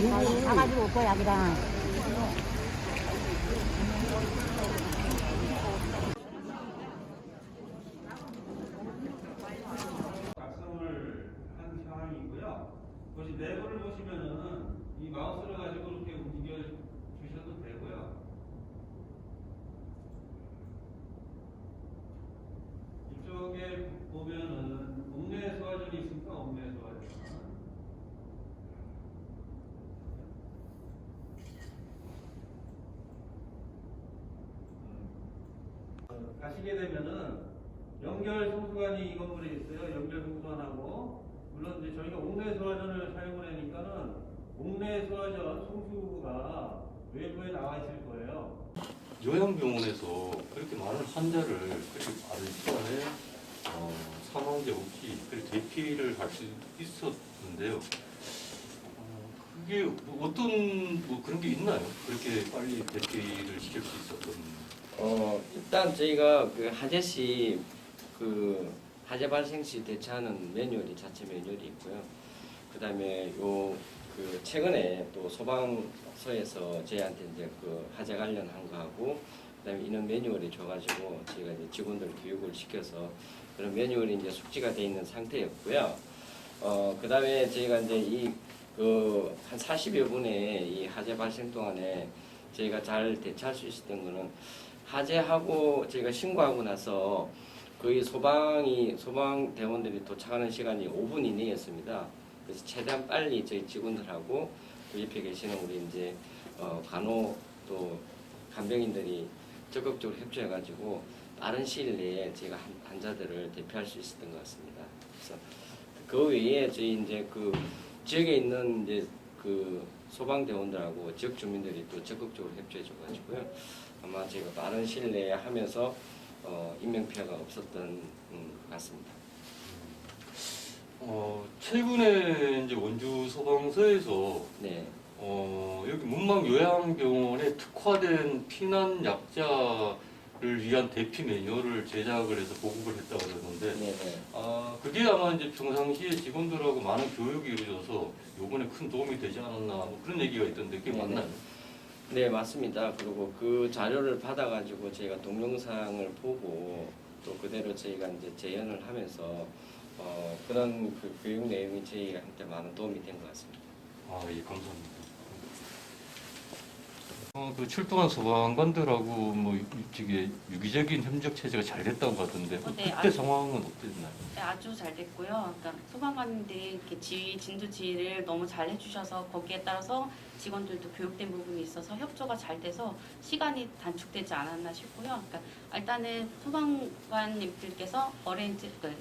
다 가지고 올 거야, 그냥. 작성을 한 상황이고요. 그것이 내부를 보시면은 이 마우스를 가지고 이렇게 움직여 주셔도 되고요. 이쪽에 보면은 옥내 소화전이 있습니까? 옥내 소화전. 가시게 되면은 연결 송수관이 이 건물에 있어요. 연결 송수관하고 물론 이제 저희가 옥내 소화전을 사용을 하니까는 옥내 소화전 송수가 외부에 나와 있을 거예요. 요양병원에서 그렇게 많은 환자를 그렇게 많은 시간에 어, 사망자 없이 그렇게 대피를 할 수 있었는데요. 어, 그게 뭐 어떤 뭐 그런 게 있나요? 그렇게 빨리 대피를 시킬 수 있었던. 어, 일단 저희가 그 하재시 그 하재 발생 시 대처하는 매뉴얼이 자체 매뉴얼이 있고요. 그다음에 요 그 최근에 또 소방서에서 저희한테 이제 그 하재 관련한 거하고 그다음에 이런 매뉴얼이 줘가지고 저희가 이제 직원들 교육을 시켜서 그런 매뉴얼이 이제 숙지가 돼 있는 상태였고요. 어 그다음에 저희가 이제 이 그 한 40여 분의 이 하재 발생 동안에 저희가 잘 대처할 수 있었던 거는 하재하고 저희가 신고하고 나서 거의 소방이 소방 대원들이 도착하는 시간이 5분 이내였습니다. 그래서 최대한 빨리 저희 직원들하고 그 옆에 계시는 우리 이제 어, 간호 또 간병인들이 적극적으로 협조해가지고 빠른 시일 내에 한- 환자들을 대피할 수 있었던 것 같습니다. 그래서 그 외에 저희 이제 그 지역에 있는 이제 그 소방대원들하고 지역 주민들이 또 적극적으로 협조해줘가지고요. 아마 저희가 빠른 시일 내에 하면서 어, 인명 피해가 없었던 음, 것 같습니다. 어, 최근에 이제 원주 소방서에서 네, 어, 여기 문망 요양병원에 특화된 피난 약자를 위한 대피 매뉴얼을 제작을 해서 보급을 했다고 그러는데 네, 네. 아, 그게 아마 이제 평상시에 직원들하고 많은 교육이 이루어져서 요번에 큰 도움이 되지 않았나 뭐 그런 얘기가 있던데 그게 네 네. 맞나요? 네 맞습니다. 그리고 그 자료를 받아가지고 저희가 동영상을 보고 또 그대로 저희가 이제 재현을 하면서 어, 그런 그 교육 내용이 저희한테 많은 도움이 된 것 같습니다. 아, 예, 감사합니다. 어, 그 출동한 소방관들하고 뭐 유- 이게 유기적인 협력 체제가 잘 됐다고 하던데 어, 네, 그때 아주- 상황은 어땠나요? 네, 아주 잘 됐고요. 그러니까 소방관님들이 이렇게 지휘, 진두 지휘를 너무 잘 해주셔서 거기에 따라서 직원들도 교육된 부분이 있어서 협조가 잘 돼서 시간이 단축되지 않았나 싶고요. 그러니까 일단은 소방관님들께서 어레인지 그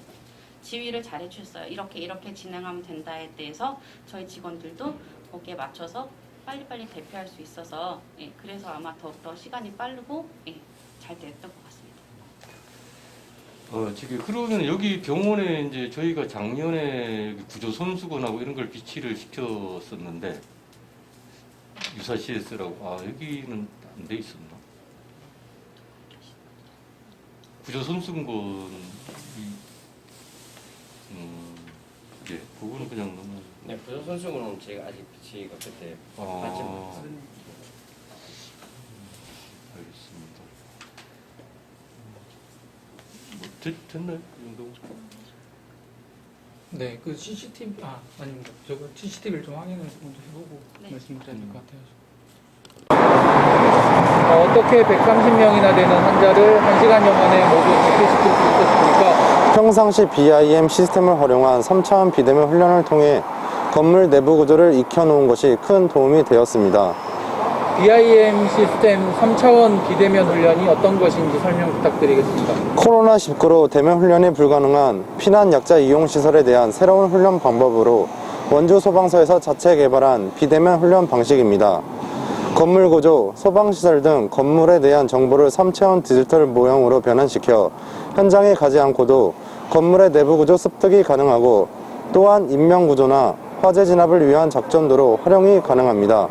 지휘를 잘 해주셨어요. 이렇게 이렇게 진행하면 된다에 대해서 저희 직원들도 거기에 맞춰서 빨리빨리 대피할 수 있어서 예, 그래서 아마 더욱더 시간이 빠르고 예, 잘 됐던 것 같습니다. 어, 지금 그러면 여기 병원에 이제 저희가 작년에 구조 손수건하고 이런 걸 비치를 시켰었는데 유사 CS라고 아 여기는 안 돼 있었나? 구조 손수건이 음, 예, 그거는 그냥 너무 네, 부서 선수는 제가 아직 저희가 그때 아, 받지 못했습니다. 알겠습니다. 뭐 됐, 됐나요? 이 정도? 네, 그 CCTV 아 아닙니다. 저거 CCTV를 좀 확인을 먼저 해보고 네. 말씀드려야 될 것 같아요. 어, 어떻게 130명이나 되는 환자를 1시간여 만에 모두 대피시킬 수 있었습니까? 평상시 BIM 시스템을 활용한 3차원 비대면 훈련을 통해 건물 내부 구조를 익혀놓은 것이 큰 도움이 되었습니다. BIM 시스템 3차원 비대면 훈련이 어떤 것인지 설명 부탁드리겠습니다. 코로나19로 대면 훈련이 불가능한 피난 약자 이용 시설에 대한 새로운 훈련 방법으로 원주 소방서에서 자체 개발한 비대면 훈련 방식입니다. 건물 구조, 소방시설 등 건물에 대한 정보를 3차원 디지털 모형으로 변환시켜 현장에 가지 않고도 건물의 내부 구조 습득이 가능하고 또한 인명 구조나 화재 진압을 위한 작전도로 활용이 가능합니다.